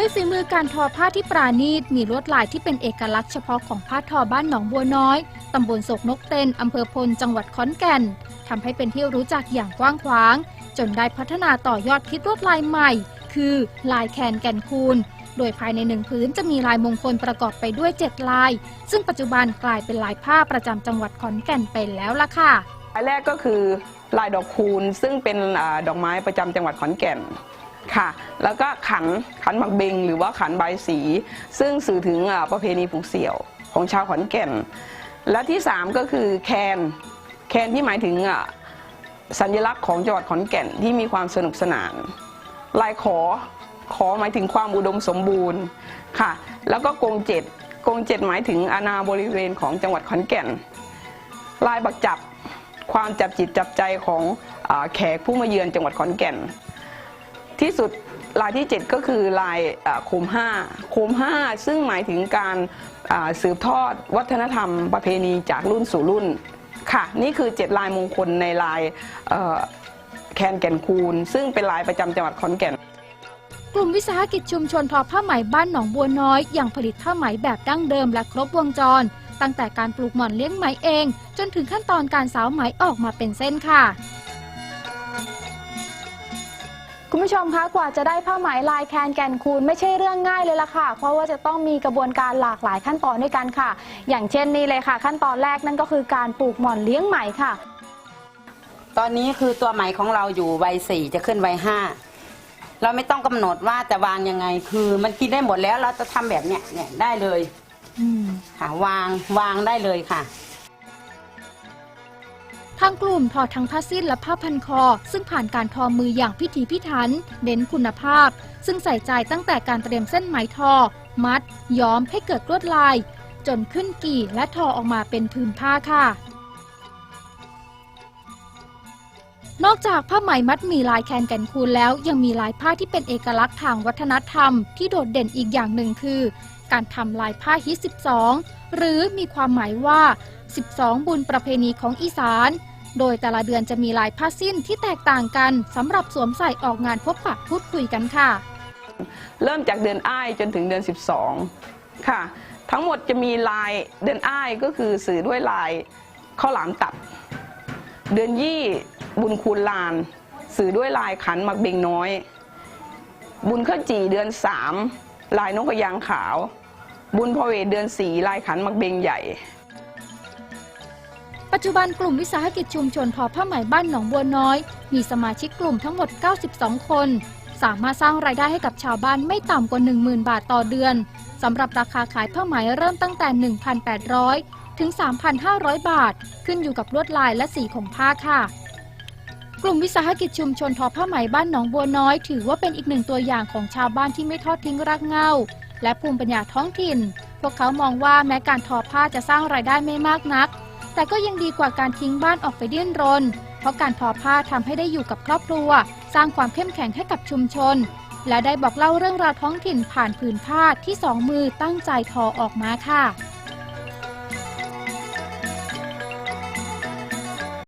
ด้วยฝีมือการทอผ้าที่ปราณีต มีลวดลายที่เป็นเอกลักษณ์เฉพาะของผ้าทอบ้านหนองบัวน้อย ตำบลโศกนกเต็น อำเภอพล จังหวัดขอนแก่น ทำให้เป็นที่รู้จักอย่างกว้างขวาง จนได้พัฒนาต่อยอดคิดลวดลายใหม่ คือลายแคนแก่นคูนโดยภายในหนึ่งพื้นจะมีลายมงคลประกอบไปด้วย 7 ลาย ซึ่งปัจจุบันกลายเป็นลายผ้าประจำจังหวัดขอนแก่นไปแล้วล่ะค่ะลายแรกก็คือลายดอกคูณ ซึ่งเป็นอดอกไม้ประจำจังหวัดขอนแก่น ค่ะ แล้วก็ขันขันหมักเบงหรือว่าขันใบสี ซึ่งสื่อถึงประเพณีผูกเสี่ยวของชาวขอนแก่น และที่สามก็คือแคนแคนที่หมายถึงสัญลักษณ์ของจังหวัดขอนแก่นที่มีความสนุกสนาน ลายขอขอหมายถึงความอุดมสมบูรณ์ค่ะ แล้วก็กงเจ็ดกงเจ็ดหมายถึงอาณาบริเวณของจังหวัดขอนแก่น ลายบักจับความจับจิตจับใจของอแขกผู้มาเยือนจังหวัดขอนแก่น ที่สุดลายที่ 7 ก็คือลายอ่าโคมห้าโคมห้าซึ่งหมายถึงการสืบทอดวัฒนธรรมประเพณีจากรุ่นสู่รุ่นค่ะ นี่คือ 7 ลายมงคลในลายแคนแก่นคูนซึ่งเป็นลายประจำจังหวัดขอนแก่น กลุ่มวิสาหกิจชุมชนทอผ้าไหมบ้านหนองบัวน้อยยังผลิตผ้าไหมแบบดั้งเดิมและครบวงจร ตั้งแต่การปลูกหม่อนเลี้ยงไหมเอง จนถึงขั้นตอนการสาวไหมออกมาเป็นเส้นค่ะ คุณผู้ชมคะกว่าจะได้ผ้าไหมลายแคนแก่นคูนไม่ใช่เรื่องง่ายเลยล่ะค่ะ เพราะว่าจะต้องมีกระบวนการหลากหลายขั้นตอนด้วยกันค่ะ อย่างเช่นนี้เลยค่ะ ขั้นตอนแรกนั่นก็คือการปลูกหม่อนเลี้ยงไหมค่ะ ตอนนี้คือตัวไหมของเราอยู่ใบสี่จะขึ้นใบห้าเราไม่ต้องกำหนดว่าจะวางยังไงคือมันกินได้หมดแล้วเราจะทำแบบเนี้ยเนี่ยได้เลยค่ะวางวางได้เลยค่ะ ทางกลุ่มทอทั้งผ้าสิ้นและผ้าพันคอ ซึ่งผ่านการทอมืออย่างพิถีพิถัน เน้นคุณภาพ ซึ่งใส่ใจตั้งแต่การเตรียมเส้นไหมทอ มัด ย้อมให้เกิดลวดลาย จนขึ้นกี่และทอออกมาเป็นผืนผ้าค่ะ นอกจากผ้าไหมมัดมีลายแคนแก่นคูนแล้วยังมีลายผ้าที่เป็นเอกลักษณ์ทางวัฒนธรรม ที่โดดเด่นอีกอย่างหนึ่งคือ การทำลายผ้าฮิต12 หรือมีความหมายว่า 12 บุญประเพณีของอีสาน โดยแต่ละเดือนจะมีลายผ้าสิ้นที่แตกต่างกันสำหรับสวมใส่ออกงานพบปะพูดคุยกันค่ะ เริ่มจากเดือนอ้ายจนถึงเดือน 12 ค่ะ ทั้งหมดจะมีลายเดือนอ้ายก็คือสื่อด้วยลายข้าวหลามตัด เดือนยี่บุญคูณลาน สื่อด้วยลายขันหมักเบงน้อย บุญข้าวจีเดือนสามลายนกกระยางขาว บุญพเวทเดือนสี่ลายขันหมักเบงใหญ่ ปัจจุบันกลุ่มวิสาหกิจชุมชนทอผ้าไหมบ้านหนองบัวน้อย มีสมาชิกกลุ่มทั้งหมด 92 คน สามารถสร้างรายได้ให้กับชาวบ้านไม่ต่ำกว่า 10,000 บาทต่อเดือนสำหรับราคาขายผ้าไหมเริ่มตั้งแต่ 1,800 ถึง 3,500 บาท ขึ้นอยู่กับลวดลายและสีของผ้าค่ะกลุ่มวิสาหกิจชุมชนทอผ้าไหมบ้านหนองบัวน้อย ถือว่าเป็นอีกหนึ่งตัวอย่างของชาวบ้านที่ไม่ทอดทิ้งรากเหง้า และภูมิปัญญาท้องถิ่น พวกเขามองว่าแม้การทอผ้าจะสร้างรายได้ไม่มากนัก แต่ก็ยังดีกว่าการทิ้งบ้านออกไปดิ้นรน เพราะการทอผ้าทำให้ได้อยู่กับครอบครัว สร้างความเข้มแข็งให้กับชุมชน และได้บอกเล่าเรื่องราวท้องถิ่นผ่านผืนผ้าที่สองมือตั้งใจทอออกมาค่ะ